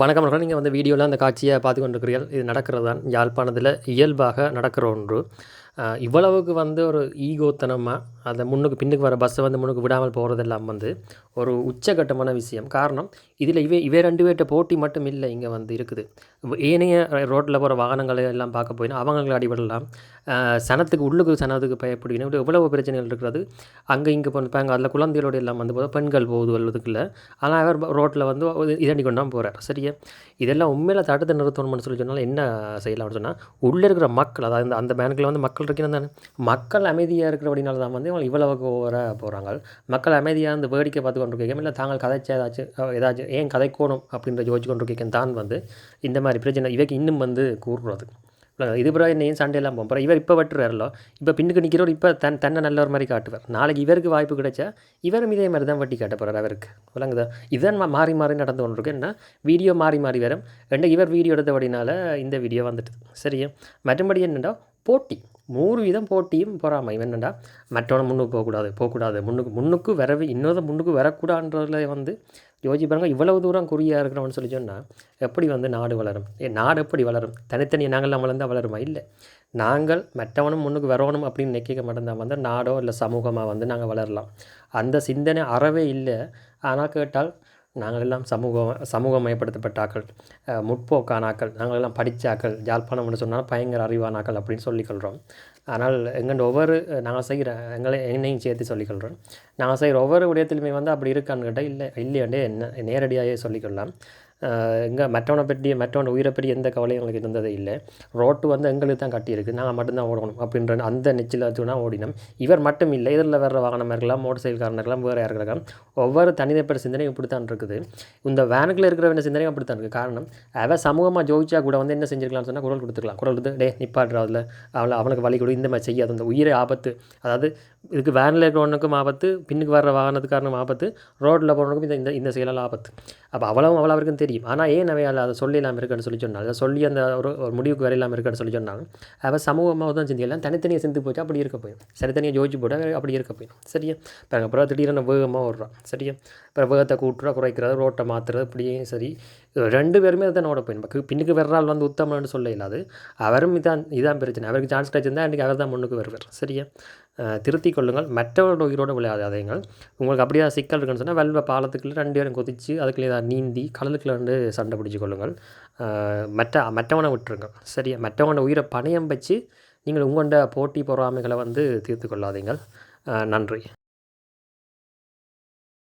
வணக்கம் அவர்கள் நீங்கள் வந்து வீடியோவில் அந்த காட்சியை பார்த்து கொண்டிருக்கிறீர்கள். இது நடக்கிறது தான் யாழ்ப்பாணத்தில் இயல்பாக நடக்கிற ஒன்று. இவ்வளவுக்கு வந்து ஒரு ஈகோத்தனமாக அந்த முன்னுக்கு பின்னுக்கு வர பஸ்ஸை வந்து முன்னுக்கு விடாமல் போகிறதெல்லாம் வந்து ஒரு உச்சகட்டமான விஷயம். காரணம் இதில் இவே இவே ரெண்டு பேர்கிட்ட போட்டி மட்டும் இல்லை இங்கே வந்து இருக்குது. ஏனைய ரோட்டில் போகிற வாகனங்களை எல்லாம் பார்க்க போயினா அவங்களுக்கு அடிபடலாம். சனத்துக்கு உள்ளுக்கு சனத்துக்கு பயப்படுகிறோம் இப்படி எவ்வளவு பிரச்சனைகள் இருக்கிறது. அங்கே இங்கே போனிப்பாங்க அதில் குழந்தைகளோடு எல்லாம் வந்து போதும் பெண்கள் போகுது வல்லதுக்குள்ள ஆனால் அவர் ரோட்டில் வந்து இதாண்டி கொண்டு தான் போகிறார் சரியா? இதெல்லாம் உண்மையில் தடுத்து நிறுத்தணும்னு சொல்லி சொன்னால் என்ன செய்யலாம்னு சொன்னால் உள்ளே இருக்கிற மக்கள் அதாவது அந்த- அந்த பேங்க்கில் வந்து மக்கள் இருக்கிறது தானே. மக்கள் அமைதியாக இருக்கிறபடினால தான் வந்து இவங்க இவ்வளவுக்கு ஓவர போகிறாங்க மக்கள் அமைதியாக இருந்து வேடிக்கை பார்த்து கொண்டு இல்லை தாங்கள் கதைச்ச ஏதாச்சும் ஏதாச்சும் ஏன் கதைக்கோணும் அப்படின்ற யோசிச்சு கொண்டிருக்கேன் தான் வந்து இந்த மாதிரி பிரச்சனை இவைக்கு இன்னும் வந்து கூறுறது. இது பிறகு என்ன சண்டையெல்லாம் போகும்? அப்புறம் இவர் இப்போ வெட்டுறாரோ இப்போ பின்னுக்கு நிற்கிறவர் இப்போ தன் தன்னை நல்ல ஒரு மாதிரி காட்டுவார். நாளைக்கு இவருக்கு வாய்ப்பு கிடைச்சா இவரும் இதே மாதிரி தான் வட்டி காட்ட போகிறார் அவருக்கு. விளங்குதா? இதன் மாறி மாறி நடந்து கொண்டிருக்கு என்ன? வீடியோ மாறி மாறி வரும். ரெண்டு இவர் வீடியோ எடுத்தபடினால இந்த வீடியோ வந்துட்டு சரியா? மற்றபடி என்னென்னா போட்டி. நூறு வீதம் போட்டியும் பொறாமை என்னென்னா மற்றவனை முன்னுக்கு போகக்கூடாது போகக்கூடாது முன்னுக்கு முன்னுக்கு வரவே இன்னொரு முன்னுக்கு வரக்கூடாதுன்றதுல வந்து யோசி பாருங்கள் இவ்வளவு தூரம் குறியாக இருக்கிறவன்னு சொல்லி சொன்னால் எப்படி வந்து நாடு வளரும்? ஏ நாடு எப்படி வளரும்? தனித்தனியாக நாங்கள்லாம் வளர்ந்தால் வளருமா? இல்லை. நாங்கள் மற்றவனும் முன்னுக்கு வரணும் அப்படின்னு நினைக்க மட்டும்தான் வந்து நாடோ இல்லை சமூகமாக வந்து நாங்கள் வளரலாம். அந்த சிந்தனை அறவே இல்லை. ஆனால் கேட்டால் நாங்கள் எல்லாம் சமூகம் சமூகமயப்படுத்தப்பட்டாக்கள் முற்போக்கானாக்கள் நாங்களெல்லாம் படித்தாக்கள் யாழ்ப்பாணம்னு சொன்னால் பயங்கர அறிவானாக்கள் அப்படின்னு சொல்லிக்கொள்கிறோம் ஆனால் எங்கள் ஒவ்வொரு நாங்கள் செய்கிற எங்களை என்னையும் சேர்த்து சொல்லிக்கொள்கிறோம். நாங்கள் செய்கிற ஒவ்வொரு விடயத்திலுமே வந்து அப்படி இருக்கான்னு கேட்டால் இல்லை இல்லையாண்டே என்ன நேரடியாகவே சொல்லிக்கொள்ளலாம். எங்கே மற்றவனை பற்றி மற்றவன் உயிரை பற்றி எந்த கவலையும் எங்களுக்கு இருந்ததே இல்லை. ரோட்டு வந்து எங்களுக்கு தான் கட்டியிருக்கு. நாங்கள் மட்டும்தான் ஓடணும் அப்படின்ற அந்த நெச்சில் வச்சுனா ஓடினோம். இவர் மட்டும் இல்லை இதில் வர்ற வாகனம் இருக்கலாம் மோட்டர் சைக்கிள்காரன் இருக்கலாம் வேறு யாருக்கு இருக்கலாம் ஒவ்வொரு தனிநபர் சிந்தனையும் இப்படி தான் இருக்குது. இந்த வேனுக்குள்ளே இருக்கிற சிந்தனையும் அப்படி தான் இருக்குது. காரணம் அவன் சமூகமாக ஜோதிச்சா கூட வந்து என்ன செஞ்சிருக்கலாம்னு சொன்னால் குரல் கொடுத்துக்கலாம். குரல் கொடுத்து டே நிப்பாடுறாதுல அவளை அவனுக்கு வழி கொடு இந்த மாதிரி செய்யாது. அந்த உயிரை ஆபத்து அதாவது இதுக்கு வேனில் இருக்கிறவனுக்கும் ஆபத்து பின்னுக்கு வர்ற வாகனத்துக்காரனும் ஆபத்து ரோட்டில் போகிறவனுக்கும் இந்த இந்த இந்த செயலால் ஆபத்து. அப்போ அவ்வளவும் அவ்வளோ அவருக்கும் தெரியும். ஆனால் ஏன் அவையால் அதை சொல்லி இல்லாமல் இருக்குன்னு சொல்லி சொன்னால் அதை சொல்லி அந்த ஒரு ஒரு முடிவுக்கு வர இல்லாமல் இருக்குன்னு சொல்லி சொன்னாங்க. அவள் சமூகமாக தான் சிந்திக்கலாம் தனித்தனியாக சிந்து போச்சு. அப்படி இருக்க போயிடும். தனித்தனியாக ஜோதிச்சு போட்டு அப்படி இருக்க போயிடும். சரியா? இப்போ அப்புறம் திடீர்னு வேகமாக ஓடுறான் சரியா? அப்புறம் வேகத்தை கூட்டுறா குறைக்கிறது ரோட்டை மாற்றுறது அப்படியே சரி. ரெண்டு பேருமே தான் ஓட போயிடும். பின்னுக்கு வர்றால் வந்து உத்தமன்னு சொல்ல இல்லாது. அவரும் இதான் இதான் பிரச்சனை. அவருக்கு சான்ஸ் கிடைச்சிருந்தா அன்றைக்கி அவர் தான் முன்னுக்கு வருவார். சரியா? திருத்தி திருத்திக் கொள்ளுங்கள். மற்றவரோட உயிரோடு விளையாடாதீங்கள் உங்களுக்கு அப்படியே சிக்கல் இருக்குன்னு சொன்னால் வெல்வ பாலத்துக்குள்ளே ரெண்டு பேரும் குதித்து அதுக்குள்ளே ஏதாவது நீந்தி கடலுக்குள்ளே வந்து சண்டை பிடிச்சு கொள்ளுங்கள். மற்ற மற்றவனை விட்டுருங்க சரியா? மற்றவனோட உயிரை பணையம் வச்சு நீங்கள் உங்கள்கிட்ட போட்டி பொறாமைகளை வந்து தீர்த்து கொள்ளாதீங்கள். நன்றி.